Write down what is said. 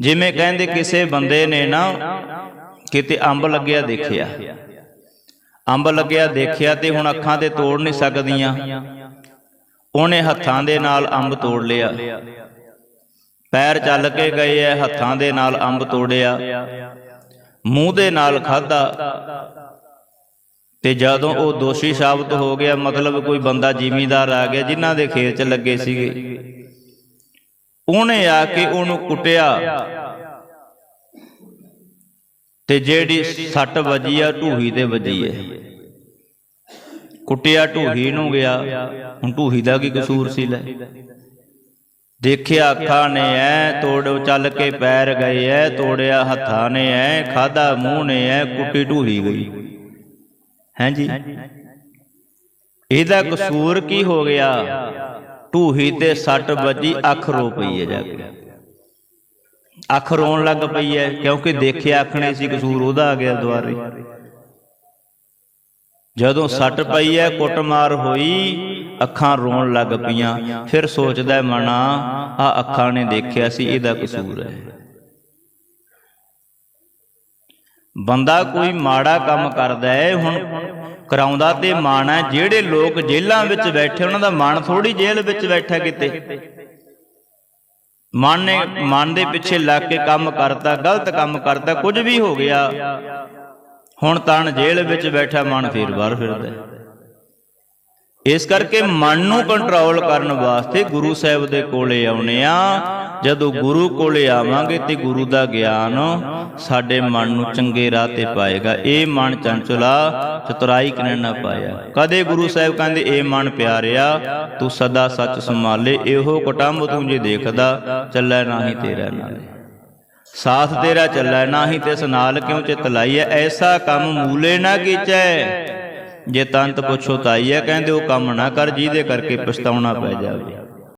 ਜਿਵੇਂ ਕਹਿੰਦੇ ਕਿਸੇ ਬੰਦੇ ਨੇ ਨਾ ਕਿਤੇ ਅੰਬ ਲੱਗਿਆ ਦੇਖਿਆ। ਅੰਬ ਲੱਗਿਆ ਦੇਖਿਆ ਤੇ ਹੁਣ ਅੱਖਾਂ ਤੇ ਤੋੜ ਨਹੀਂ ਸਕਦੀਆਂ। ਉਹਨੇ ਹੱਥਾਂ ਦੇ ਨਾਲ ਅੰਬ ਤੋੜ ਲਿਆ। ਪੈਰ ਚੱਲ ਕੇ ਗਏ ਐ, ਹੱਥਾਂ ਦੇ ਨਾਲ ਅੰਬ ਤੋੜਿਆ। ਮੂੰਹ ਦੇ ਨਾਲ ਖਾਦਾ ਤੇ ਜਦੋਂ ਉਹ ਦੋਸ਼ੀ ਸਾਬਤ ਹੋ ਗਿਆ, ਮਤਲਬ ਕੋਈ ਬੰਦਾ ਜ਼ਿਮੀਂਦਾਰ ਆ ਗਿਆ, ਜਿਨ੍ਹਾਂ ਦੇ ਖੇਤ 'ਚ ਲੱਗੇ ਸੀਗੇ। ਉਹਨੇ ਆ ਕੇ ਉਹਨੂੰ ਕੁੱਟਿਆ। ਤੇ ਜਿਹੜੀ ਸੱਟ ਵੱਜੀ ਆ, ਢੂਹੀ ਤੇ ਵੱਜੀ ਐ ਕੁੱਟਿਆ, ਢੂਹੀ ਨੂੰ ਗਿਆ। ਹੁਣ ਢੂਹੀ ਦਾ ਕੀ ਕਸੂਰ ਸੀ ਲੈ? ਦੇਖਿਆ ਅੱਖਾਂ ਨੇ, ਐ ਤੋੜੋ ਚੱਲ ਕੇ ਪੈਰ ਗਏ, ਐ ਤੋੜਿਆ ਹੱਥਾਂ ਨੇ, ਐ ਖਾਦਾ ਮੂੰਹ ਨੇ, ਐ ਕੁੱਟੀ ਢੂਹੀ ਗਈ। ਹੈਂਜੀ ਇਹਦਾ ਕਸੂਰ ਕੀ ਹੋ ਗਿਆ? ਢੂਹੀ ਤੇ ਸੱਟ ਵੱਜੀ ਅੱਖ ਰੋ ਪਈ ਹੈ ਜਾ ਕੇ। ਅੱਖ ਰੋਣ ਲੱਗ ਪਈ ਹੈ ਕਿਉਂਕਿ ਦੇਖਿਆ ਅੱਖ ਨੇ ਸੀ ਕਸੂਰ ਉਹਦਾ ਆ ਗਿਆ ਦੁਆਰੇ। ਜਦੋਂ ਸੱਟ ਪਈ ਹੈ ਕੁੱਟਮਾਰ ਹੋਈ ਅੱਖਾਂ ਰੋਣ ਲੱਗ ਪਈਆਂ ਫਿਰ ਸੋਚਦਾ ਮਨਾ ਆ ਅੱਖਾਂ ਨੇ ਦੇਖਿਆ ਸੀ ਇਹਦਾ ਕਸੂਰ ਹੈ। ਬੰਦਾ ਕੋਈ ਮਾੜਾ ਕੰਮ ਕਰਦਾ ਹੈ ਹੁਣ ਕਰਾਉਂਦਾ ਤੇ ਮਨ ਹੈ ਜਿਹੜੇ ਲੋਕ ਜੇਲ੍ਹਾਂ ਵਿੱਚ ਬੈਠੇ, ਉਹਨਾਂ ਦਾ ਮਨ ਥੋੜੀ ਜੇਲ੍ਹ ਵਿੱਚ ਬੈਠਾ ਕਿਤੇ। ਮਨ ਨੇ ਮਨ ਦੇ ਪਿੱਛੇ ਲੱਗ ਕੇ ਕੰਮ ਕਰਦਾ ਗਲਤ ਕੰਮ ਕਰਦਾ ਕੁਝ ਵੀ ਹੋ ਗਿਆ। ਹੁਣ ਤਾਂ ਜੇਲ੍ਹ ਵਿੱਚ ਬੈਠਾ ਮਨ ਫੇਰ ਬਾਹਰ ਫਿਰਦਾ ਇਸ ਕਰਕੇ ਮਨ ਨੂੰ ਕੰਟਰੋਲ ਕਰਨ ਵਾਸਤੇ ਗੁਰੂ ਸਾਹਿਬ ਦੇ ਕੋਲੇ ਆਉਨੇ ਆ। ਜਦੋਂ ਗੁਰੂ ਕੋਲੇ ਆਵਾਂਗੇ ਤੇ ਗੁਰੂ ਦਾ ਗਿਆਨ ਸਾਡੇ ਮਨ ਨੂੰ ਚੰਗੇ ਰਾਹ ਤੇ ਪਾਏਗਾ। ਇਹ ਮਨ ਚੰਚਲਾ, ਚਤੁਰਾਈ ਕਿਨੇ ਨਾ ਪਾਇਆ। ਕਦੇ ਗੁਰੂ ਸਾਹਿਬ ਕਹਿੰਦੇ, ਇਹ ਮਨ ਪਿਆਰਿਆ, ਤੂੰ ਸਦਾ ਸੱਚ ਸੰਭਾਲੇ, ਇਹੋ ਕਟੰਬ ਤੂੰ ਜੇ ਦੇਖਦਾ, ਚੱਲੈ ਨਾਹੀ ਤੇਰਾ ਨਾਲੇ। ਸਾਥ ਤੇਰਾ ਚੱਲੈ ਨਾਹੀ ਤਿਸ ਨਾਲ ਕਿਉ ਚਿਤ ਲਾਈਐ? ਐਸਾ ਕੰਮ ਮੂਲੇ ਨਾ ਕੀਚੈ। ਜੇ ਤੰਤ ਪੁੱਛੋ ਤਾਈਐ ਕਹਿੰਦੇ ਉਹ ਕੰਮ ਨਾ ਕਰ ਜਿਹਦੇ ਕਰਕੇ ਪਛਤਾਉਣਾ ਪੈ ਜਾਵੇ।